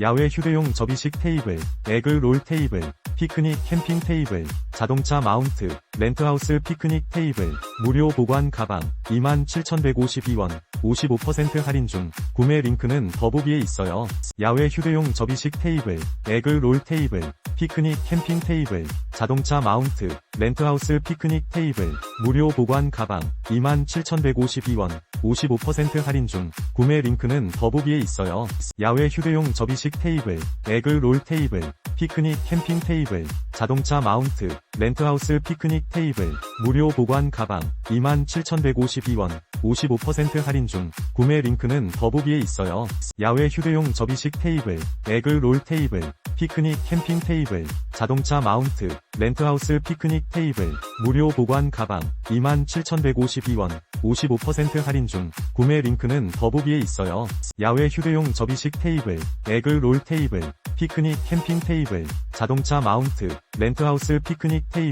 야외 휴대용 접이식 테이블, 에그 롤 테이블, 피크닉 캠핑 테이블, 자동차 마운트, 렌트하우스 피크닉 테이블, 무료 보관 가방, 27,152원, 55% 할인 중, 구매 링크는 더보기에 있어요. 야외 휴대용 접이식 테이블, 에그 롤 테이블, 피크닉 캠핑 테이블, 자동차 마운트, 렌트하우스 피크닉 테이블, 무료 보관 가방, 27,152원, 55% 할인 중, 구매 링크는 더보기에 있어요. 야외 휴대용 접이식 테이블, 에그 롤 테이블, 피크닉 캠핑 테이블, 자동차 마운트, 렌트하우스 피크닉 테이블, 무료 보관 가방, 27,152원, 55% 할인 중, 구매 링크는 더보기에 있어요. 야외 휴대용 접이식 테이블, 에그 롤 테이블, 피크닉 캠핑 테이블, 자동차 마운트, 렌트하우스 피크닉 테이블, 무료 보관 가방, 27,152원, 55% 할인 중, 구매 링크는 더보기에 있어요. 야외 휴대용 접이식 테이블, 에그 롤 테이블, 피크닉 캠핑 테이블, 자동차 마운트, 렌트하우스 피크닉 테이블,